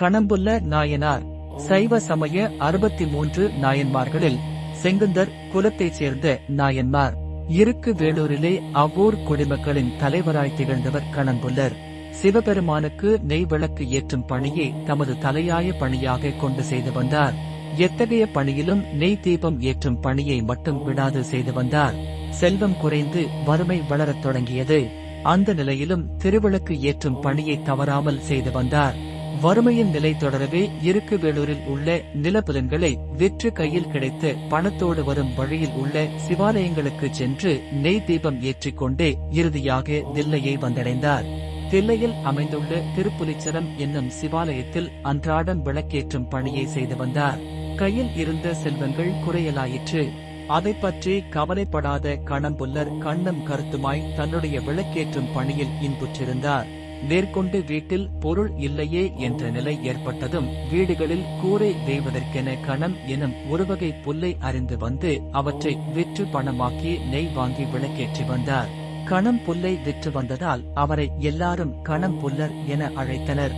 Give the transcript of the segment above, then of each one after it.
கணம்புல்ல நாயனார். சைவ சமய அறுபத்தி மூன்று நாயன்மார்களில் செங்குந்தர் குலத்தைச் சேர்ந்த நாயன்மார். இருக்கு வேலூரிலே அவ்வூர் குடிமக்களின் தலைவராய் திகழ்ந்தவர் கணம்புல்லர் சிவபெருமானுக்கு நெய் விளக்கு ஏற்றும் பணியை தமது தலையாய பணியாக கொண்டு செய்து வந்தார். எத்தகைய பணியிலும் நெய் தீபம் ஏற்றும் பணியை மட்டும் விடாது செய்து வந்தார். செல்வம் குறைந்து வறுமை வளரத் தொடங்கியது. அந்த நிலையிலும் திருவிளக்கு ஏற்றும் பணியை தவறாமல் செய்து வந்தார். வறுமையின் நிலை தொடரவே இருக்கு வேலூரில் உள்ள நிலப்புலன்களை விற்று கையில் கிடைத்த பணத்தோடு வரும் வழியில் உள்ள சிவாலயங்களுக்கு சென்று நெய் தீபம் ஏற்றிக்கொண்டே இறுதியாக தில்லையை வந்தடைந்தார். தில்லையில் அமைந்துள்ள திருப்புலிச்சரம் என்னும் சிவாலயத்தில் அன்றாடம் விளக்கேற்றும் பணியை செய்து வந்தார். கையில் இருந்த செல்வங்கள் குறையலாயிற்று. அதை பற்றி கவலைப்படாத கணம்புல்லர் கண்ணம் கருத்துமாய் தன்னுடைய விளக்கேற்றும் பணியில் இன்புற்றிருந்தார். மேற்கொண்டு வீட்டில் பொருள் இல்லையே என்ற நிலை ஏற்பட்டதும் வீடுகளில் கூரை வேய்வதற்கென கணம் எனும் ஒருவகை புல்லை அறிந்து வந்து அவற்றை விற்று பணமாக்கி நெய் வாங்கி விளக்கேற்றி வந்தார். கணம் புல்லை விற்று வந்ததால் அவரை எல்லாரும் கணம் புல்லர் என அழைத்தனர்.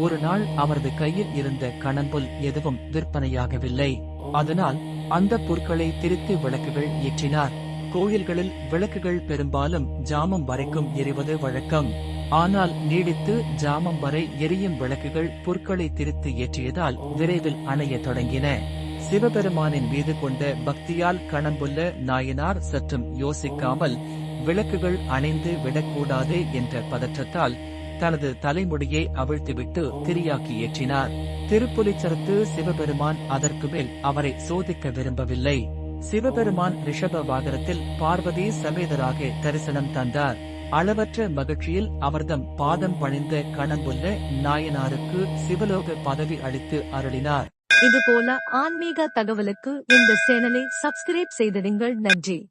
ஒரு நாள் அவரது கையில் இருந்த கணம்புல் எதுவும் விற்பனையாகவில்லை. அதனால் அந்த பொருட்களை திருத்தி விளக்குகள் ஏற்றினார். கோயில்களில் விளக்குகள் பெரும்பாலும் ஜாமம் வரைக்கும் எரிவது வழக்கம். ஆனால் நீடித்து ஜாமம் வரை எரியும் விளக்குகள் பொருட்களை திருத்து ஏற்றியதால் விரைவில் அணையத் தொடங்கின. சிவபெருமானின் மீது கொண்ட பக்தியால் கணம்புள்ள நாயனார் சற்றும் யோசிக்காமல் விளக்குகள் அணைந்து விடக்கூடாது என்ற பதற்றத்தால் தனது தலைமுடியை அவிழ்த்துவிட்டு திரியாக்கி ஏற்றினார். திருப்புலிச்சரத்து சிவபெருமான் அதற்கு மேல் அவரை சோதிக்க விரும்பவில்லை. சிவபெருமான் ரிஷப வாகனத்தில் பார்வதி சமேதராக தரிசனம் தந்தார். அளவற்ற மகிழ்ச்சியில் அவர்தம் பாதம் பணிந்த கணம்புல்ல நாயனாருக்கு சிவலோக பதவி அளித்து அருளினார். இது போல ஆன்மீக தகவலுக்கு இந்த சேனலை சப்ஸ்கிரைப் செய்திடுங்கள். நன்றி.